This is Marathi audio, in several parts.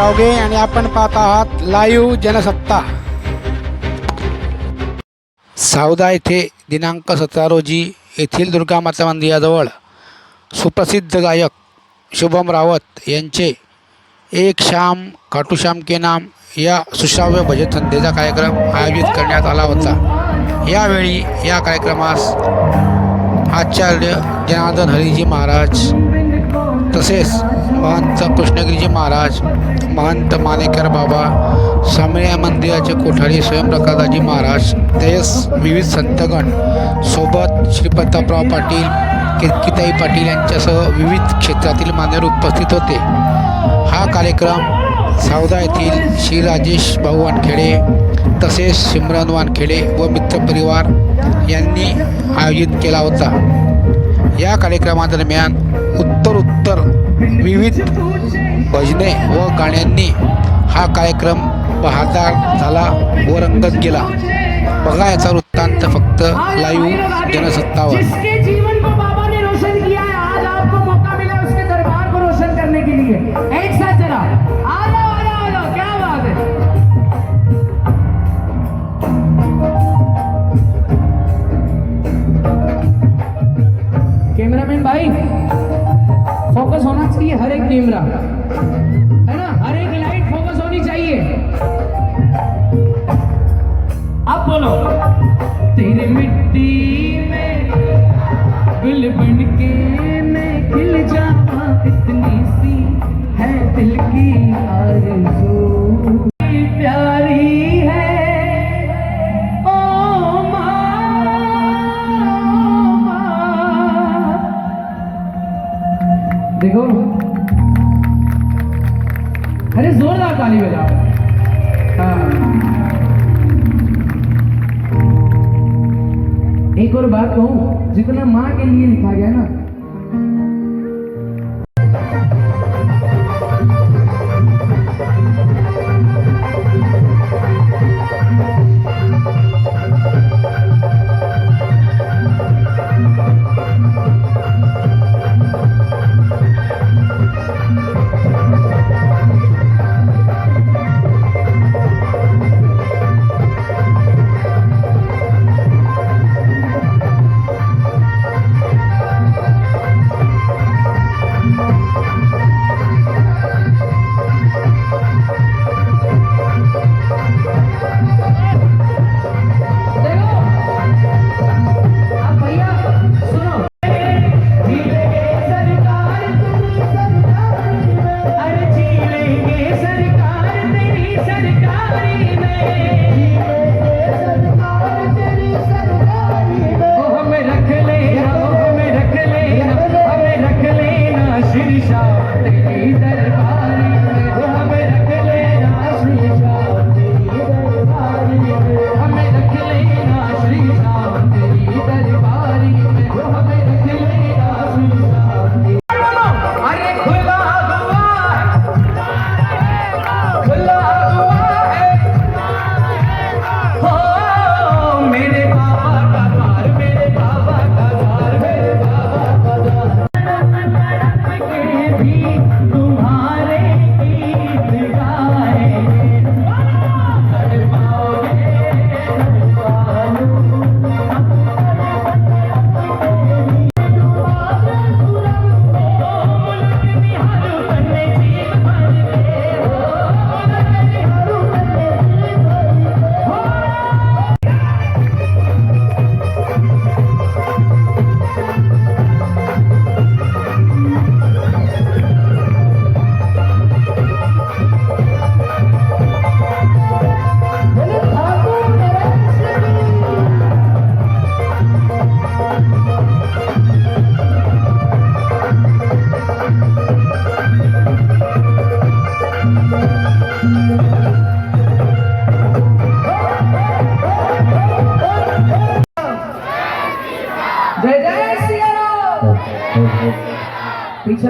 रावगे आणि आपण पाहत आहात लाईव्ह जनसत्ता. सावदा येथे दिनांक सतरा रोजी येथील दुर्गा माता मंदिराजवळ सुप्रसिद्ध गायक शुभम रावत यांचे एक शाम खाटूश्याम के नाम या सुश्राव्य भजन संध्येचा कार्यक्रम आयोजित करण्यात आला होता. यावेळी या कार्यक्रमास आचार्य जनार्दन हरिजी महाराज तसेच महंत कृष्णगिरीजी महाराज महंत मानेकर बाबा स्वामिनारायण मंदिराचे कोठारी स्वयंप्रकाशदाजी महाराज तसेच विविध संतगण सोबत श्रीप्रतापराव पाटील किरकिताई पाटील यांच्यासह विविध क्षेत्रातील मान्यवर उपस्थित होते. हा कार्यक्रम सावदा येथील श्री राजेश भाऊ वानखेडे तसेच सिमरन वानखेडे व मित्रपरिवार यांनी आयोजित केला होता. या कार्यक्रमादरम्यान उत्तर विविध भजने व गाण्यांनी हा कार्यक्रम बहादार झाला व रंगत गेला. बघा याचा वृत्तांत फक्त लाईव्ह जनसत्तावर. चाहिए हर एक कैमरा है ना? हर एक लाइट फोकस होनी चाहिए। अब बोलो। तेरे मिट्टी में गुल बन के मैं खिल जावा इतनी सी है दिल की आरज़ू अरे जोरदार ताली बजाओ एक और बात कहूं जितना माँ के लिए लिखा गया ना में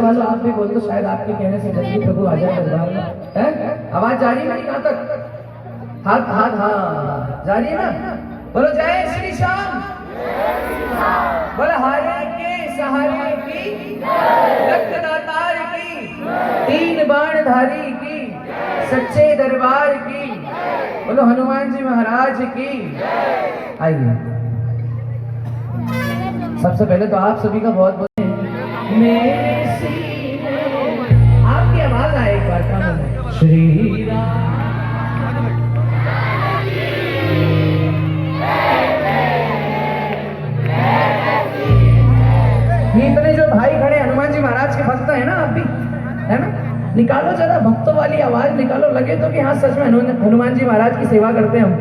वालों आप भी बोल दो, शायद आपके कहने से जल्दी प्रभु आ जाए दरबार में? आवाज़ जा रही है कहाँ तक? हाथ हाथ हाँ जा रही है ना? बोलो, जय श्री श्याम। बोलो, हारे के सहारे की रक्त दातार की, तीन बाण धारी की, सच्चे दरबार की, बोलो, हनुमान जी महाराज की। आइए। सबसे पहले तो आप सभी का बहुत बहुत मेरे आपकी आवाज़ आए एक बार कानों श्री इतने जो भाई खड़े हनुमान जी महाराज के भक्त हैं ना आप भी, है ना? निकालो जरा भक्तों वाली आवाज़, निकालो। लगे तो कि हाँ सच में हनुमान जी महाराज की सेवा करते हैं हम।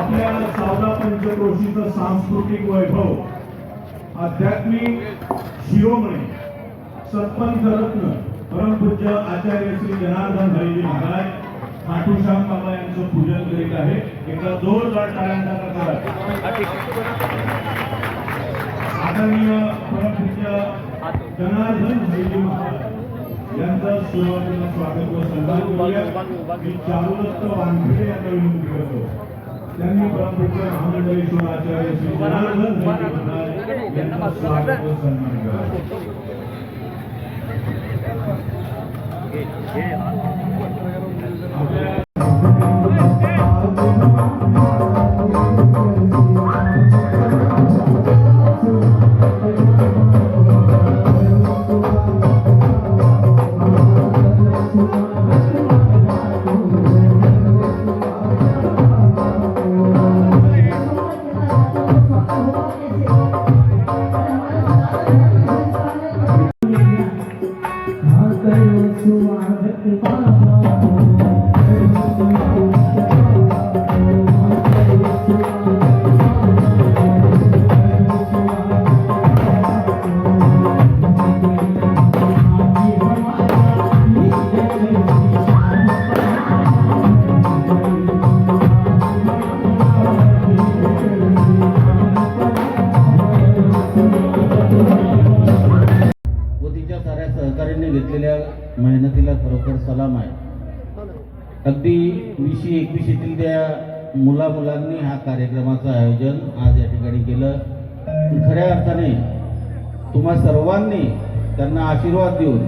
आपल्या सांस्कृतिक वैभव। आध्यात्मिक शिरोमणी सत्पंथ रत्न परमपूज्य आचार्य श्री जनार्दन हरिजी महाराज खाटूश्याम बाबा यांचं पूजन करीत आहे. एका जोरदार टाळ्यांचा प्रकार आदरणीय परमपूज्य जनार्दन हरिजी महाराज यांचं सुरुवातीला स्वागत व सन्मान करूया. मी चारुदत्त वानखेडे यांना विनंती करतो. त्यांनी परमपूज्य महामंडलेश्वर आचार्य श्री जनार्दन हरिजी महाराज यांचं स्वागत व सन्मान करा घेतलेल्या मेहनतीला खरोखर सलाम आहे. अगदी वीसशे एकवीसशेतील त्या मुला मुलांनी हा कार्यक्रमाचं आयोजन आज या ठिकाणी केलं. खऱ्या अर्थाने तुम्हा सर्वांनी त्यांना आशीर्वाद देऊन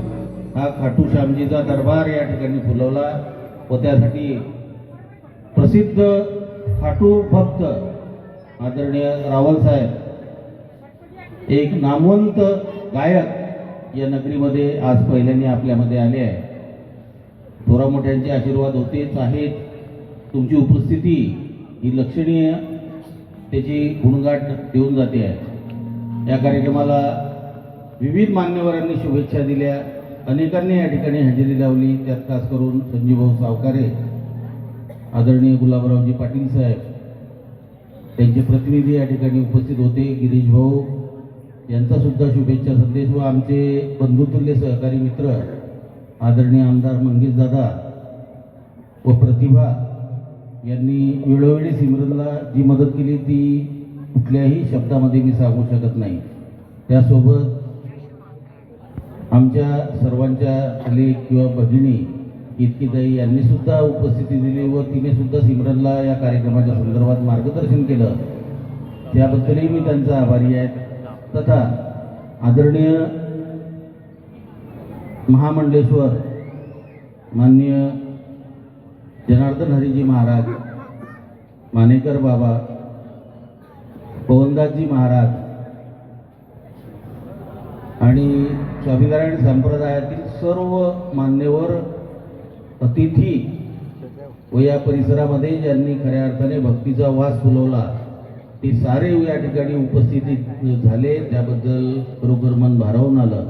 हा खाटू श्यामजीचा दरबार या ठिकाणी फुलवला व त्यासाठी प्रसिद्ध खाटू भक्त आदरणीय रावल साहेब एक नामवंत गायक या नगरीमध्ये आज पहिल्यांदा आपल्यामध्ये आले आहे. थोरा मोठ्यांचे आशीर्वाद होतेच आहेत. तुमची उपस्थिती ही लक्षणीय त्याची गुणगाठ देऊन जाते आहे. या कार्यक्रमाला विविध मान्यवरांनी शुभेच्छा दिल्या. अनेकांनी या ठिकाणी हजेरी लावली. त्यात खास करून संजीवभाऊ सावकारे आदरणीय गुलाबरावजी पाटील साहेब. त्यांचे प्रतिनिधी या ठिकाणी उपस्थित होते. गिरीश भाऊ यांचा सुद्धा शुभेच्छा संदेश व आमचे बंधुतुल्य सहकारी मित्र आदरणीय आमदार मंगेश दादा व प्रतिभा यांनी वेळोवेळी सिमरनला जी मदत केली ती कुठल्याही शब्दामध्ये मी सांगू शकत नाही. त्यासोबत आमच्या सर्वांच्या लेख किंवा भगिनी इतकीदाई यांनी सुद्धा उपस्थिती दिली व तिने सुद्धा सिमरनला या कार्यक्रमाच्या संदर्भात मार्गदर्शन केलं. त्याबद्दलही मी त्यांचा आभारी आहे. तथा आदरणीय महामंडलेश्वर माननीय जनार्दन हरिजी महाराज मानेकर बाबा पवनदासजी महाराज आणि स्वामीनारायण संप्रदायातील सर्व मान्यवर अतिथी व या परिसरामध्ये ज्यांनी खऱ्या अर्थाने भक्तीचा वास फुलवला हे सारे या ठिकाणी उपस्थितीत झाले. त्याबद्दल खरोखर मन भारावून आलं.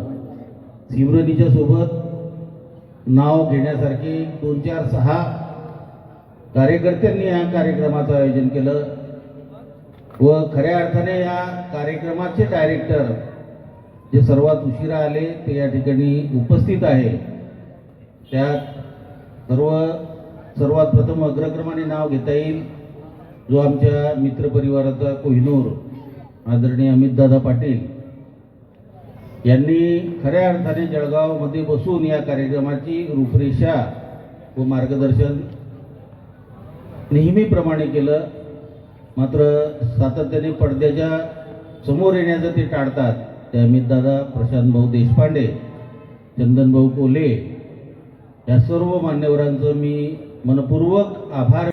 सिमरनीच्या सोबत नाव घेण्यासारखे दोन चार सहा कार्यकर्त्यांनी या कार्यक्रमाचं आयोजन केलं. व खऱ्या अर्थाने या कार्यक्रमाचे डायरेक्टर जे सर्वात उशिरा आले ते या ठिकाणी उपस्थित आहे. त्यात सर्व सर्वात प्रथम अग्रक्रमाने नाव घेता येईल. जो आमच्या मित्रपरिवाराचा कोहिनूर आदरणीय अमितदादा पाटील यांनी खऱ्या अर्थाने जळगावमध्ये बसून या कार्यक्रमाची रूपरेषा व मार्गदर्शन नेहमीप्रमाणे केलं. मात्र सातत्याने पडद्याच्या समोर येण्याचं ते टाळतात. ते अमितदादा प्रशांत भाऊ देशपांडे चंदनभाऊ कोले या सर्व मान्यवरांचं मी मनपूर्वक आभार